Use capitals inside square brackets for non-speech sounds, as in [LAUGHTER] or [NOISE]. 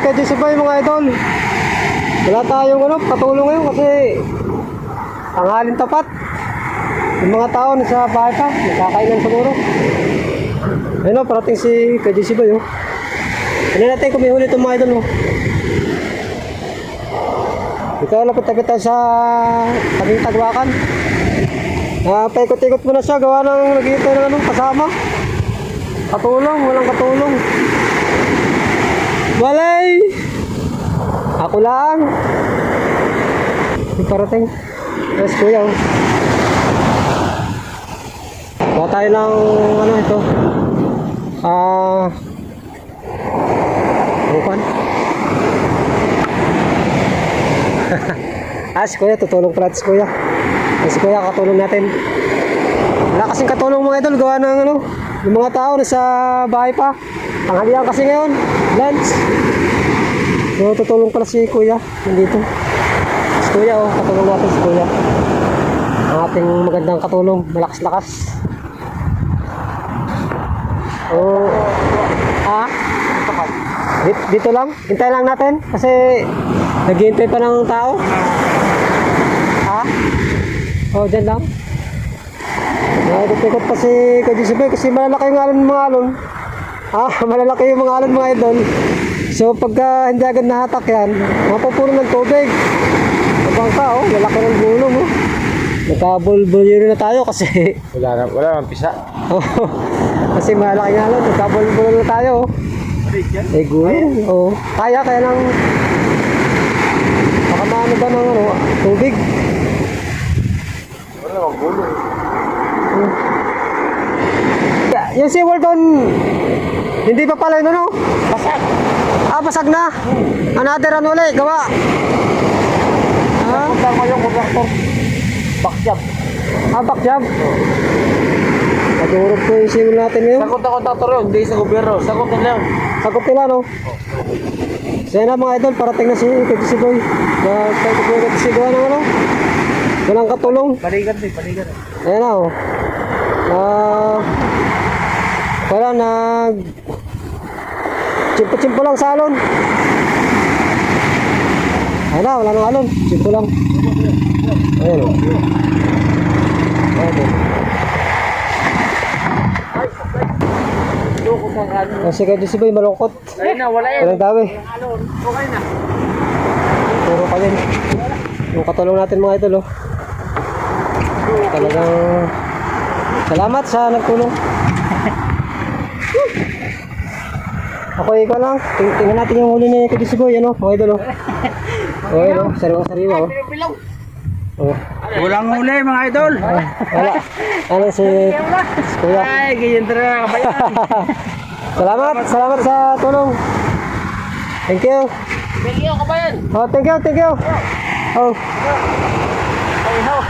Kadyo Sibay mga idol. Wala tayong ano, katulong ngayon kasi ang halin tapat. Yung mga tao nasa bahay pa, nagkakainan siguro. Ayun o, parating si Kadyo Sibay oh. Ano natin kung may huli itong mga idol oh. Ito lapit-lapit tayo sa tabing tagwakan. Ah, paikot-ikot muna siya, gawa ng nagihintay ng anong kasama. Katulong, walang katulong. Walay! Ako lang. Parating. Yes, kuya. oh. Gawa tayo ng ano ito. Ah... bukan. ah, si kuya, tutulong pala kuya. Si kuya, katulong natin. Wala kasing katulong mga idol, gawa ng ano, yung mga tao nasa bahay pa. Tanghalian kasi ngayon, lunch. So, tutulong pala si kuya, nandito. Si kuya, oh, katulong natin si kuya. Ang ating magandang katulong, malakas-lakas. Oh, ah, dito, dito lang, hintay lang natin kasi naghihintay pa ng tao. Ha? Oh, dyan lang. Nakikot pa si Kajisibay kasi malalaki yung alon mga alon. Ah, [LAUGHS] malalaki yung mga alon mga idol. So pagka hindi agad nahatak yan, mapupuno ng tubig. Abang ka oh, lalaki ng gulong oh. Nagkabulbulyo na tayo kasi [LAUGHS] Wala na, wala nang pisa. [LAUGHS] kasi malaki nga alon, nagkabulbulyo na tayo oh. Eh gulong, oh. Kaya, kaya lang baka maano ba ng ano, tubig. Wala nang gulo. Yeah, Yung si Walton, hindi pa pala yun ano? Basag! Ah, basag na. Another ano ulit, gawa. Ha? Punta mo yung kontraktor. Backjab. Ah, backjab. Nadurog ko yung simul natin ngayon. Sakot na kontraktor yun, hindi sa gobyerno. Sakot na lang. Sagot nila, no? So yan na mga idol, parating na si Kati si Boy. Kahit ko Kati si Boy ng ano? Walang katulong. Balikan din, balikan. Ayan na, oh. Ah, wala, nag... Chimpo-chimpo lang sa alon. Ayan na, wala nang alon. Chimpo lang. Loko sa kanin. Kasi kaya si Boy malungkot. Ayun na, wala yan. Walang. Alon, okay na. Puro pa yun. Yung katulong natin mga idol, oh. Talagang salamat sa nagtulong. [LAUGHS] Ako ikaw lang. Ting tingnan natin yung huli ni Kati Siboy, ano, oh. Oh, yun, oh. Sariwang sariwa, oh. Oh. Walang huli mga idol. Ah, wala. Ano si, Kuya. Ay, ganyan talaga kabayan. [LAUGHS] Salamat, salamat sa tulong. Thank you. Thank you kabayan. Oh, thank you, thank you. Oh. Ay, how?